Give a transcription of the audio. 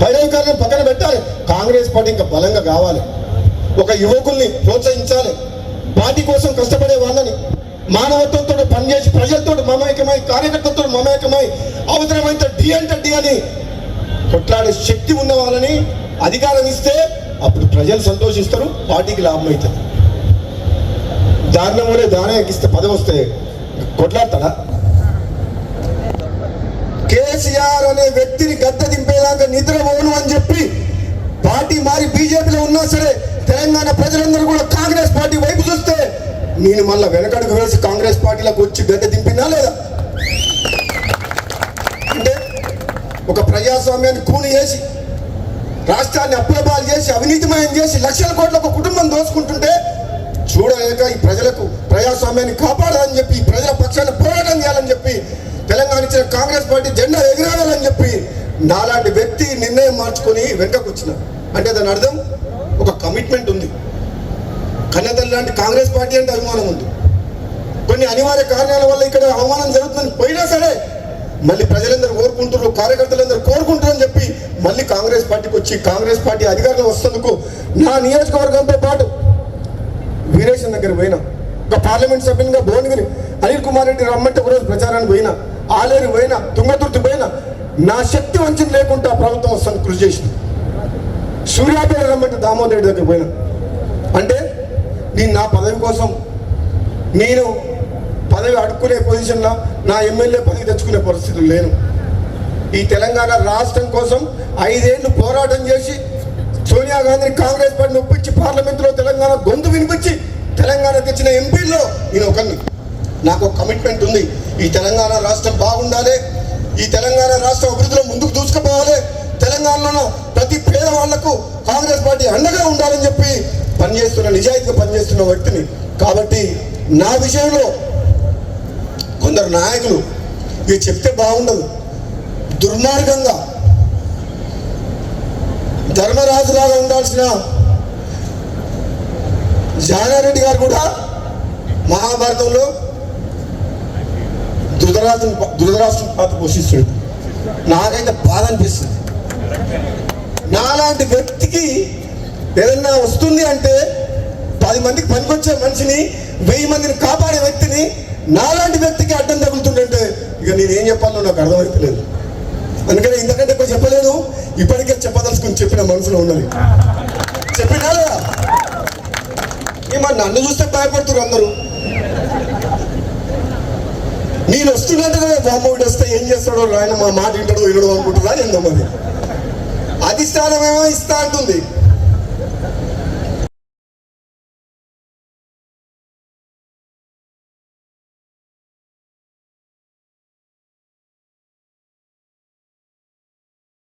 పైరవికారాన్ని పక్కన పెట్టాలి. కాంగ్రెస్ పార్టీ ఇంకా బలంగా కావాలి. ఒక యువకుల్ని ప్రోత్సహించాలి. పార్టీ కోసం కష్టపడే వాళ్ళని మానవత్వంతో పనిచేసి ప్రజలతో మమేకమై కార్యకర్తలతో మమేకమై అవసరమైతే డి అంటే డి అని కొట్లాడే శక్తి ఉన్న వాళ్ళని అధికారం ఇస్తే అప్పుడు ప్రజలు సంతోషిస్తారు పార్టీకి లాభం అవుతుంది. దారుణం కూడా దానే ఎక్కిస్తే పదవి వస్తే కొట్లాడతాడా? కేసీఆర్ అనే వ్యక్తిని గద్దె నిద్రపోను అని చెప్పి పార్టీ మారి బీజేపీలో ఉన్నా సరే తెలంగాణ ప్రజలందరూ కూడా కాంగ్రెస్ పార్టీ వైపు చూస్తే నేను మళ్ళీ వెనకడుగు వేసి కాంగ్రెస్ పార్టీలోకి వచ్చి గడ్డ దింపినా లేదా? అంటే ఒక ప్రజాస్వామ్యాన్ని కూని చేసి రాష్ట్రాన్ని అప్పుల చేసి అవినీతిమయం చేసి లక్షల కోట్ల ఒక కుటుంబం దోచుకుంటుంటే చూడలేక ఈ ప్రజలకు ప్రజాస్వామ్యాన్ని కాపాడాలని చెప్పి ప్రజల పక్షాన్ని పోరాటం చేయాలని చెప్పి తెలంగాణ ఇచ్చిన కాంగ్రెస్ పార్టీ జెండా ఎగిరాలని చెప్పి నాలాంటి వ్యక్తి నిర్ణయం మార్చుకొని వెనకకు వచ్చిన. అంటే దాని అర్థం ఒక కమిట్మెంట్ ఉంది. కన్నతల్లి లాంటి కాంగ్రెస్ పార్టీ అంటే అభిమానం ఉంది. కొన్ని అనివార్య కారణాల వల్ల ఇక్కడ అవమానం జరుగుతుందని పోయినా సరే మళ్ళీ ప్రజలందరూ కోరుకుంటున్నారు కార్యకర్తలందరూ కోరుకుంటారని చెప్పి మళ్ళీ కాంగ్రెస్ పార్టీకి వచ్చి కాంగ్రెస్ పార్టీ అధికారంలో వస్తున్నందుకు నా నియోజకవర్గంతో పాటు వీరేశం దగ్గర పోయినా ఒక పార్లమెంట్ సభ్యునిగా భువనగిరి అనిల్ కుమార్ రెడ్డి రమ్మంటే ఒకరోజు ప్రచారానికి పోయినా ఆలేరు పోయినా తుంగతుర్తి పోయినా నా శక్తి వంచన లేకుండా ప్రభుత్వం వస్తాను కృషి చేసింది. సూర్యాపేట రమ్మంటే దామోదర్ దగ్గర పోయినా. అంటే నేను నా పదవి కోసం నేను పదవి అడుక్కునే పొజిషన్లో నా ఎమ్మెల్యే పదవి తెచ్చుకునే పరిస్థితులు లేను. ఈ తెలంగాణ రాష్ట్రం కోసం ఐదేళ్ళు పోరాటం చేసి సోనియా గాంధీని కాంగ్రెస్ పార్టీని ఒప్పించి పార్లమెంట్లో తెలంగాణ గొంతు వినిపించి తెలంగాణ తెచ్చిన ఎంపీల్లో నేను ఒకరిని నాకు ఒక కమిట్మెంట్ ఉంది. ఈ తెలంగాణ రాష్ట్రం బాగుండాలి. ఈ తెలంగాణ రాష్ట్ర అభివృద్ధిలో ముందుకు దూసుకుపోవాలి. తెలంగాణలో ప్రతి పేదవాళ్ళకు కాంగ్రెస్ పార్టీ అండగా ఉండాలని చెప్పి పనిచేస్తున్న నిజాయితీగా పనిచేస్తున్న వ్యక్తిని. కాబట్టి నా విషయంలో కొందరు నాయకులు ఇది చెప్తే బాగుండదు. దుర్మార్గంగా ధర్మరాజులాగా ఉండాల్సిన జానారెడ్డి గారు కూడా మహాభారతంలో ధృతరాజు ధృతరాష్ట్రం పాత్ర పోషిస్తుంది నాకైతే బాధ అనిపిస్తుంది. నాలాంటి వ్యక్తికి ఏదన్నా వస్తుంది అంటే పది మందికి పనికొచ్చే మనిషిని వెయ్యి మందిని కాపాడే వ్యక్తిని నాలాంటి వ్యక్తికి అడ్డం తగులుతుందంటే ఇక నేనేం చెప్పాలో నాకు అర్థమవుతలేదు అందుకని ఇంతకంటే ఎక్కువ చెప్పలేదు. ఇప్పటికే చెప్పదలుచుకుని చెప్పిన మనసులో ఉన్నది. చెప్పినా లేదా నన్ను చూస్తే భయపడుతున్నారు అందరూ. నేను వస్తున్నట్టుగా బాంబోటి వస్తే ఏం చేస్తాడో ఆయన మా మాట వింటాడో వినడో అనుకుంటున్నా ఎంతో అధిష్టానం ఏమో ఇస్తా అంటుంది.